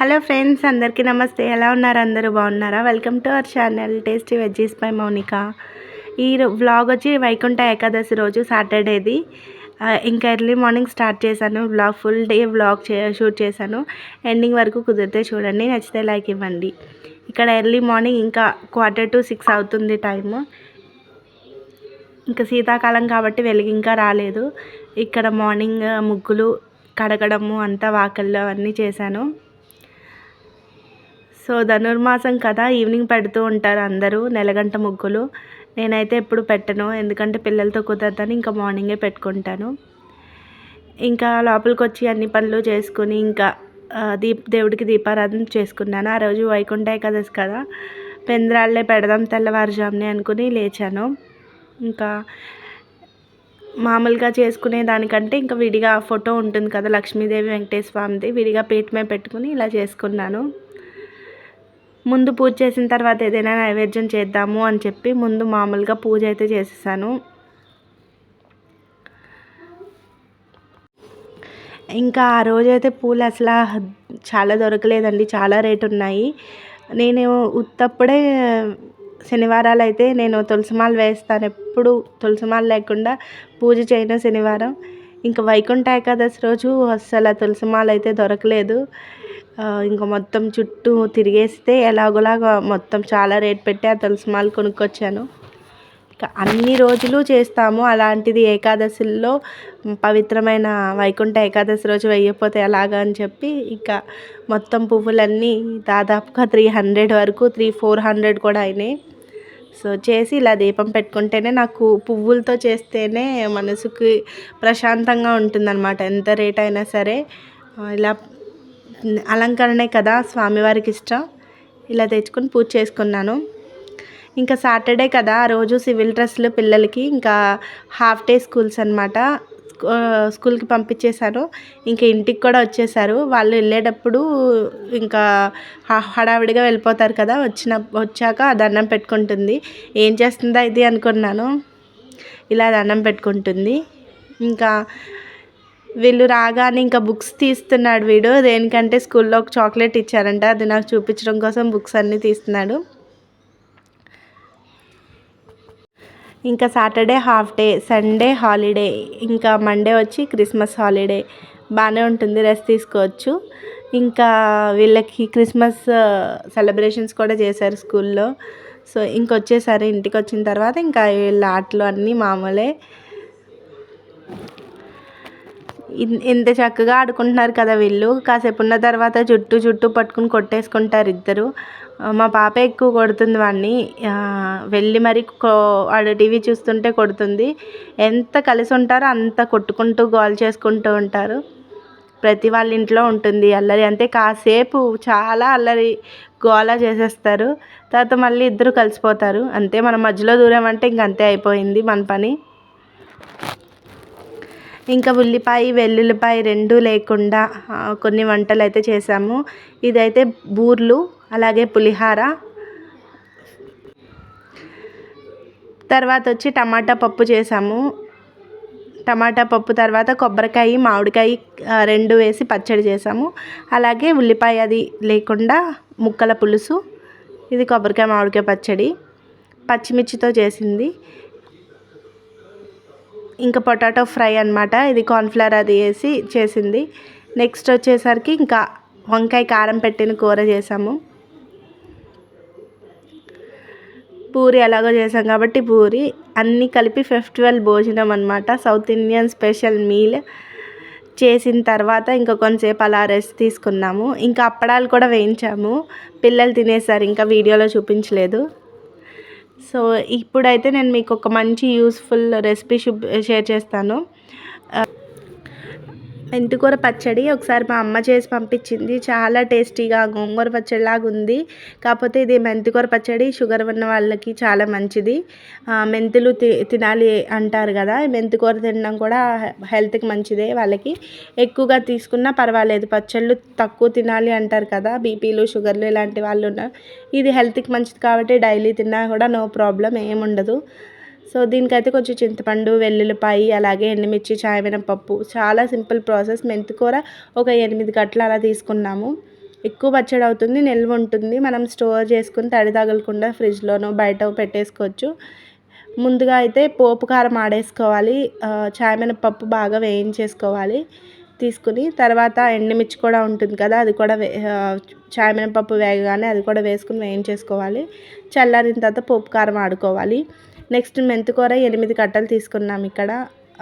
Hello friends అందరికీ నమస్తే. ఎలా ఉన్నారు? అందరూ బాగున్నారా? Welcome to our channel tasty veggies by Mounika ఈ వ్లాగ్ వచ్చి వైకుంఠ ఏకాదశి రోజు సాటర్డేది ఇంకా ఎర్లీ మార్నింగ్ స్టార్ట్ చేశాను. వ్లాగ్ ఫుల్ డే వ్లాగ్ చే షూట్ చేశాను. ఎండింగ్ వరకు కుదిరితే చూడండి. నచ్చితే లైక్ ఇవ్వండి. ఇక్కడ ఎర్లీ మార్నింగ్ ఇంకా క్వార్టర్ టు సిక్స్ అవుతుంది టైము ఇంకా శీతాకాలం కాబట్టి వెలుగు ఇంకా రాలేదు. ఇక్కడ మార్నింగ్ ముగ్గులు కడగడము అంతా వాకల్లో అన్నీ చేశాను. సో ధనుర్మాసం కదా ఈవినింగ్ పెడుతూ ఉంటారు అందరూ నెలగంట ముగ్గులు. నేనైతే ఎప్పుడు పెట్టను ఎందుకంటే పిల్లలతో కుదరదని ఇంకా మార్నింగే పెట్టుకుంటాను. ఇంకా లోపలికి వచ్చి అన్ని పనులు చేసుకుని ఇంకా దీప్ దేవుడికి దీపారాధన చేసుకున్నాను. ఆ రోజు వైకుంఠ ఏకాదశి కదా పెందరాళ్ళే పెడదాం తెల్లవారుజామునే అనుకుని లేచాను. ఇంకా మామూలుగా చేసుకునే దానికంటే ఇంకా విడిగా ఫోటో ఉంటుంది కదా లక్ష్మీదేవి వెంకటేశ్వర స్వామిది విడిగా పీఠమే పెట్టుకుని ఇలా చేసుకున్నాను. ముందు పూజ చేసిన తర్వాత ఏదైనా నైవేద్యం చేద్దాము అని చెప్పి ముందు మామూలుగా పూజ అయితే చేసేసాను. ఇంకా ఆ రోజైతే పూలు అసలు చాలా దొరకలేదండి చాలా రేటు ఉన్నాయి. నేను ఉత్తప్పుడే శనివారాలు అయితే నేను తులసిమాల వేస్తాను ఎప్పుడు తులసిమాల లేకుండా పూజ చేయను శనివారం. ఇంకా వైకుంఠ ఏకాదశి రోజు అస్సలు ఆ తులసిమాల అయితే దొరకలేదు. ఇంకా మొత్తం చుట్టూ తిరిగేస్తే ఎలాగోలాగా మొత్తం చాలా రేట్ పెట్టి ఆ తులసిమాల కొనుక్కొచ్చాను. ఇంకా అన్ని రోజులు చేస్తాము. అలాంటిది ఏకాదశిలో పవిత్రమైన వైకుంఠ ఏకాదశి రోజు వేయకపోతే ఎలాగా అని చెప్పి ఇంకా మొత్తం పువ్వులన్నీ దాదాపుగా త్రీ హండ్రెడ్ వరకు త్రీ ఫోర్ హండ్రెడ్ కూడా అయినాయి. సో చేసి ఇలా దీపం పెట్టుకుంటేనే నాకు పువ్వులతో చేస్తేనే మనసుకి ప్రశాంతంగా ఉంటుందన్నమాట. ఎంత రేట్ అయినా సరే. ఇలా అలంకరణే కదా స్వామివారికి ఇష్టం. ఇలా తెచ్చుకొని పూజ చేసుకున్నాను. ఇంకా సాటర్డే కదా ఆ రోజు సివిల్ డ్రెస్సులు పిల్లలకి. ఇంకా హాఫ్ డే స్కూల్స్ అనమాట స్కూల్కి పంపించేశాను ఇంకా ఇంటికి కూడా వచ్చేసారు వాళ్ళు వెళ్ళేటప్పుడు ఇంకా హడావిడిగా వెళ్ళిపోతారు కదా వచ్చిన వచ్చాక దండం పెట్టుకుంటుంది. ఏం చేస్తుందా ఇది? అనుకున్నాను. ఇలా దండం పెట్టుకుంటుంది. ఇంకా వీళ్ళు రాగానే ఇంకా బుక్స్ తీస్తున్నాడు వీడు. దేనికంటే స్కూల్లో ఒక చాక్లెట్ ఇచ్చారంట. అది నాకు చూపించడం కోసం బుక్స్ అన్నీ తీస్తున్నాడు. ఇంకా Saturday half day Sunday holiday ఇంకా మండే వచ్చి క్రిస్మస్ హాలిడే. బాగానే ఉంటుంది రెస్ట్ తీసుకోవచ్చు. ఇంకా వీళ్ళకి క్రిస్మస్ సెలబ్రేషన్స్ కూడా చేశారు స్కూల్లో. సో ఇంకొచ్చేసారి ఇంటికి వచ్చిన తర్వాత ఇంకా వీళ్ళ ఆటలు అన్నీ మామూలే. ఇంత ఎంత చక్కగా ఆడుకుంటున్నారు కదా వీళ్ళు. కాసేపు ఉన్న తర్వాత జుట్టు జుట్టు పట్టుకుని కొట్టేసుకుంటారు ఇద్దరు. మా పాప ఎక్కువ కొడుతుంది వాడిని. వెళ్ళి మరి కో వాడు టీవీ చూస్తుంటే కొడుతుంది. ఎంత కలిసి ఉంటారో అంత కొట్టుకుంటూ గోల్ చేసుకుంటూ ఉంటారు. ప్రతి వాళ్ళ ఇంట్లో ఉంటుంది అల్లరి. అంతే కాసేపు చాలా అల్లరి గోల చేసేస్తారు. తర్వాత మళ్ళీ ఇద్దరు కలిసిపోతారు. అంతే మన మధ్యలో దూరం అంటే ఇంక అంతే అయిపోయింది మన పని. ఇంకా ఉల్లిపాయ వెల్లుల్లిపాయ రెండు లేకుండా కొన్ని వంటలు అయితే చేసాము. ఇదైతే బూర్లు అలాగే పులిహార. తర్వాత వచ్చి టమాటా పప్పు చేసాము. టమాటా పప్పు తర్వాత కొబ్బరికాయ మామిడికాయ రెండు వేసి పచ్చడి చేసాము. అలాగే ఉల్లిపాయ అది లేకుండా ముక్కల పులుసు. ఇది కొబ్బరికాయ మామిడికాయ పచ్చడి. పచ్చిమిర్చితో చేసింది. ఇంకా పొటాటో ఫ్రై అనమాట ఇది కార్న్ఫ్లవర్ అది వేసి చేసింది. నెక్స్ట్ వచ్చేసరికి ఇంకా వంకాయ కారం పెట్టిన కూర చేసాము. పూరి ఎలాగో చేసాం కాబట్టి పూరి అన్నీ కలిపి ఫెస్టివల్ భోజనం అనమాట సౌత్ ఇండియన్ స్పెషల్ మీల్ చేసిన తర్వాత ఇంకా కొంతసేపు అలా రెస్ట్ తీసుకున్నాము. ఇంకా అప్పడాలు కూడా వేయించాము. పిల్లలు తినేసారు ఇంకా వీడియోలో చూపించలేదు. సో ఇప్పుడైతే నేను మీకు ఒక మంచి యూస్ఫుల్ రెసిపీ షేర్ చేస్తాను. మెంతికూర పచ్చడి ఒకసారి మా అమ్మ చేసి పంపించింది. చాలా టేస్టీగా గోంగూర పచ్చడి లాగా ఉంది. కాకపోతే ఇది మెంతికూర పచ్చడి షుగర్ ఉన్న వాళ్ళకి చాలా మంచిది. మెంతులు తి తినాలి అంటారు కదా మెంతికూర తినడం కూడా హెల్త్కి మంచిదే వాళ్ళకి. ఎక్కువగా తీసుకున్నా పర్వాలేదు పచ్చళ్ళు తక్కువ తినాలి అంటారు కదా బీపీలు షుగర్లు ఇలాంటి వాళ్ళు ఉన్నారు ఇది హెల్త్కి మంచిది కాబట్టి డైలీ తిన్నా కూడా నో ప్రాబ్లం ఏముండదు సో దీనికైతే కొంచెం చింతపండు వెల్లుల్లిపాయి అలాగే ఎండుమిర్చి చాయమినపప్పు. చాలా సింపుల్ ప్రాసెస్. మెంతికూర ఒక ఎనిమిది గంటలు అలా తీసుకున్నాము. ఎక్కువ పచ్చడి అవుతుంది నిల్వ ఉంటుంది. మనం స్టోర్ చేసుకుని తడి తగలకుండా ఫ్రిడ్జ్లోనో బయట పెట్టేసుకోవచ్చు. ముందుగా అయితే పోపు కారం ఆడేసుకోవాలి. చాయమినపప్పు బాగా వేయించేసుకోవాలి. తీసుకుని తర్వాత ఎండుమిర్చి కూడా ఉంటుంది కదా అది కూడా వే చాయమినపప్పు వేగగానే అది కూడా వేసుకుని వేయించేసుకోవాలి. చల్లారిన తర్వాత పోపు కారం ఆడుకోవాలి. నెక్స్ట్ మెంతికూర ఎనిమిది కట్టలు తీసుకున్నాం ఇక్కడ.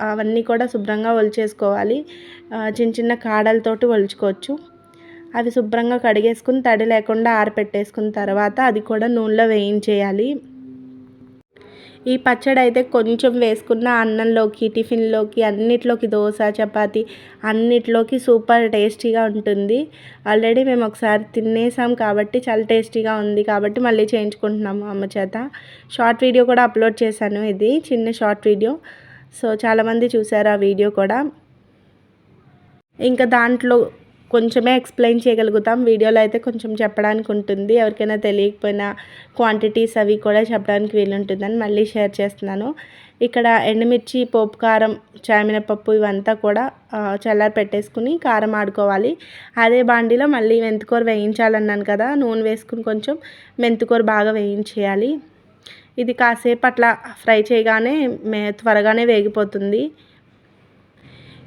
అవన్నీ కూడా శుభ్రంగా ఒలిచేసుకోవాలి. చిన్న చిన్న కాడలతోటి ఒలుచుకోవచ్చు. అవి శుభ్రంగా కడిగేసుకుని తడి లేకుండా ఆరపెట్టేసుకున్న తర్వాత అది కూడా నూనెలో వేయించేయాలి. ఈ పచ్చడి అయితే కొంచెం వేసుకున్న అన్నంలోకి టిఫిన్లోకి అన్నిట్లోకి దోశ చపాతి అన్నిట్లోకి సూపర్ టేస్టీగా ఉంటుంది. ఆల్రెడీ మేము ఒకసారి తినేసాం కాబట్టి చాలా టేస్టీగా ఉంది కాబట్టి మళ్ళీ చేయించుకుంటున్నాము అమ్మ చేత. షార్ట్ వీడియో కూడా అప్లోడ్ చేశాను ఇది చిన్న షార్ట్ వీడియో. సో చాలామంది చూసారు ఆ వీడియో కూడా. ఇంకా దాంట్లో కొంచెమే ఎక్స్ప్లెయిన్ చేయగలుగుతాం. వీడియోలో అయితే కొంచెం చెప్పడానికి ఉంటుంది. ఎవరికైనా తెలియకపోయినా క్వాంటిటీస్ అవి కూడా చెప్పడానికి వీలుంటుందని మళ్ళీ షేర్ చేస్తున్నాను. ఇక్కడ ఎండుమిర్చి పోపు కారం చామినపప్పు ఇవంతా కూడా చల్లారి పెట్టేసుకుని కారం ఆడుకోవాలి. అదే బాండీలో మళ్ళీ మెంతికూర వేయించాలన్నాను కదా నూనె వేసుకుని కొంచెం మెంతికూర బాగా వేయించేయాలి. ఇది కాసేపు అట్లా ఫ్రై చేయగానే మే త్వరగానే వేగిపోతుంది.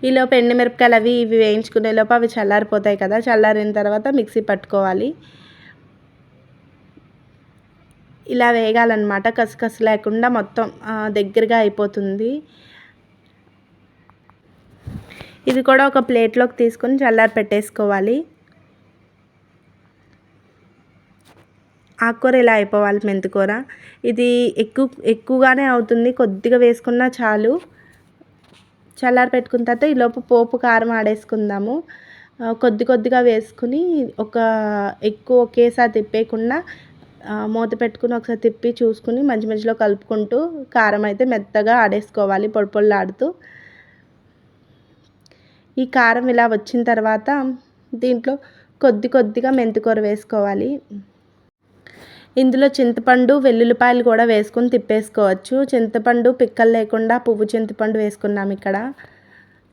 ఈలోపు ఎండుమిరపకాయలు అవి ఇవి వేయించుకునే లోపు అవి చల్లారిపోతాయి కదా చల్లారిన తర్వాత మిక్సీ పట్టుకోవాలి. ఇలా వేగాలన్నమాట కసకస లేకుండా మొత్తం దగ్గరగా అయిపోతుంది. ఇది కూడా ఒక ప్లేట్లోకి తీసుకొని చల్లారి పెట్టేసుకోవాలి. ఆకుకూర ఇలా అయిపోవాలి మెంతికూర. ఇది ఎక్కువ ఎక్కువగానే అవుతుంది కొద్దిగా వేసుకున్నా చాలు. చల్లారి పెట్టుకున్న తర్వాత ఈలోపు పోపు కారం ఆడేసుకుందాము. కొద్ది కొద్దిగా వేసుకుని ఒక ఎక్కువ ఒకేసారి తిప్పేయకుండా మూత పెట్టుకుని ఒకసారి తిప్పి చూసుకుని మధ్య మధ్యలో కలుపుకుంటూ కారం అయితే మెత్తగా ఆడేసుకోవాలి పొడి పొడిలాడుతూ. ఈ కారం ఇలా వచ్చిన తర్వాత దీంట్లో కొద్ది కొద్దిగా మెంతికూర వేసుకోవాలి. ఇందులో చింతపండు వెల్లుల్లిపాయలు కూడా వేసుకొని తిప్పేసుకోవచ్చు. చింతపండు పిక్కలు లేకుండా పువ్వు చింతపండు వేసుకున్నాం ఇక్కడ.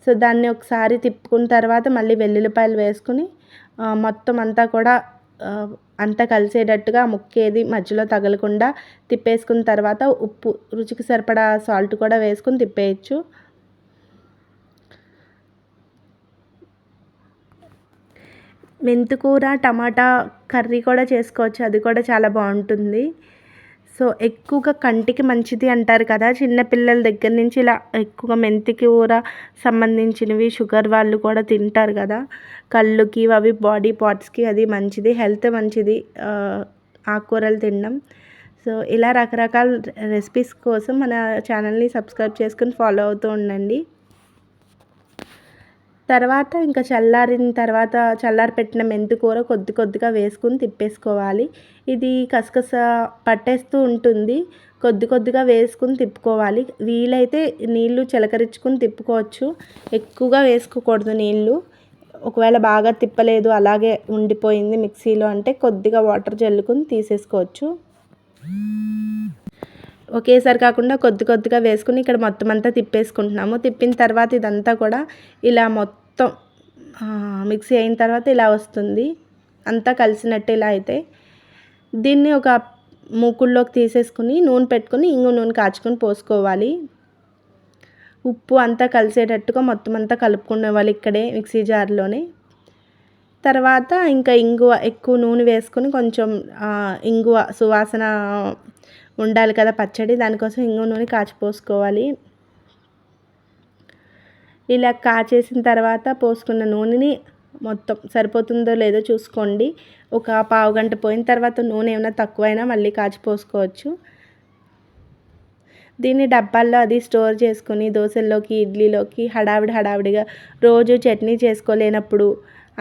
సో దాన్ని ఒకసారి తిప్పుకున్న తర్వాత మళ్ళీ వెల్లుల్లిపాయలు వేసుకుని మొత్తం అంతా కూడా అంతా కలిసేటట్టుగా ముక్కేది మధ్యలో తగలకుండా తిప్పేసుకున్న తర్వాత ఉప్పు రుచికి సరిపడా సాల్ట్ కూడా వేసుకుని తిప్పేయచ్చు. మెంతికూర టమాటా కర్రీ కూడా చేసుకోవచ్చు. అది కూడా చాలా బాగుంటుంది. సో ఎక్కువగా కంటికి మంచిది అంటారు కదా. చిన్నపిల్లల దగ్గర నుంచి ఇలా ఎక్కువగా మెంతి కూర సంబంధించినవి షుగర్ వాళ్ళు కూడా తింటారు కదా. కళ్ళుకి అవి బాడీ పార్ట్స్కి అది మంచిది. హెల్త్ మంచిది. ఆకుకూరలు తినడం. సో ఇలా రకరకాల రెసిపీస్ కోసం మన ఛానల్ని సబ్స్క్రైబ్ చేసుకుని ఫాలో అవుతూ ఉండండి. తర్వాత ఇంకా చల్లారిన తర్వాత చల్లారి పెట్టిన మెంతికూర కొద్ది కొద్దిగా వేసుకుని తిప్పేసుకోవాలి. ఇది కసకస పట్టేస్తూ ఉంటుంది. కొద్ది కొద్దిగా వేసుకుని తిప్పుకోవాలి. వీలైతే నీళ్ళు చిలకరించుకుని తిప్పుకోవచ్చు. ఎక్కువగా వేసుకోకూడదు నీళ్ళు ఒకవేళ బాగా తిప్పలేదు అలాగే ఉండిపోయింది మిక్సీలో అంటే కొద్దిగా వాటర్ చల్లుకుని తీసేసుకోవచ్చు. ఒకేసారి కాకుండా కొద్ది కొద్దిగా వేసుకుని ఇక్కడ మొత్తం అంతా తిప్పేసుకుంటున్నాము. తిప్పిన తర్వాత ఇదంతా కూడా ఇలా మొత్తం మొత్తం మిక్సీ అయిన తర్వాత ఇలా వస్తుంది. అంతా కలిసినట్టు ఇలా అయితే. దీన్ని ఒక మూకుల్లోకి తీసేసుకుని నూనె పెట్టుకుని ఇంగు నూనె కాచుకొని పోసుకోవాలి. ఉప్పు అంతా కలిసేటట్టుగా మొత్తం అంతా కలుపుకునేవాళ్ళు ఇక్కడే మిక్సీ జార్లోనే. తర్వాత ఇంకా ఇంగువ ఎక్కువ నూనె వేసుకొని కొంచెం ఇంగువ సువాసన ఉండాలి కదా పచ్చడి దానికోసం ఇంగు నూనె కాచిపోసుకోవాలి ఇలా కాచేసిన తర్వాత పోసుకున్న నూనెని మొత్తం సరిపోతుందో లేదో చూసుకోండి. ఒక పావు గంట పోయిన తర్వాత నూనె ఏమైనా తక్కువైనా మళ్ళీ కాచి పోసుకోవచ్చు. దీన్ని డబ్బాల్లో అది స్టోర్ చేసుకుని దోశల్లోకి ఇడ్లీలోకి హడావిడి హడావిడిగా రోజు చట్నీ చేసుకోలేనప్పుడు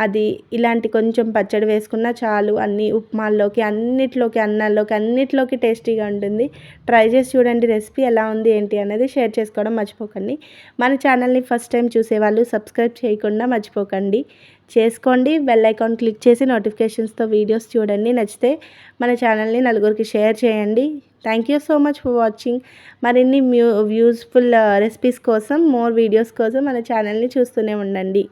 అది ఇలాంటి కొంచెం పచ్చడి వేసుకున్నా చాలు. అన్ని ఉప్మాల్లోకి అన్నిట్లోకి అన్నాల్లోకి అన్నిట్లోకి టేస్టీగా ఉంటుంది. ట్రై చేసి చూడండి రెసిపీ ఎలా ఉంది ఏంటి అనేది షేర్ చేసుకోవడం మర్చిపోకండి. మన ఛానల్ని ఫస్ట్ టైం చూసేవాళ్ళు సబ్స్క్రైబ్ చేయకుండా మర్చిపోకండి. చేసుకోండి బెల్ ఐకాన్ క్లిక్ చేసి నోటిఫికేషన్స్తో వీడియోస్ చూడండి. నచ్చితే మన ఛానల్ని నలుగురికి షేర్ చేయండి. Thank you so much for watching. మరిన్ని మ్యూ యూస్ఫుల్ రెసిపీస్ కోసం మోర్ వీడియోస్ కోసం మన ఛానల్ని చూస్తూనే ఉండండి.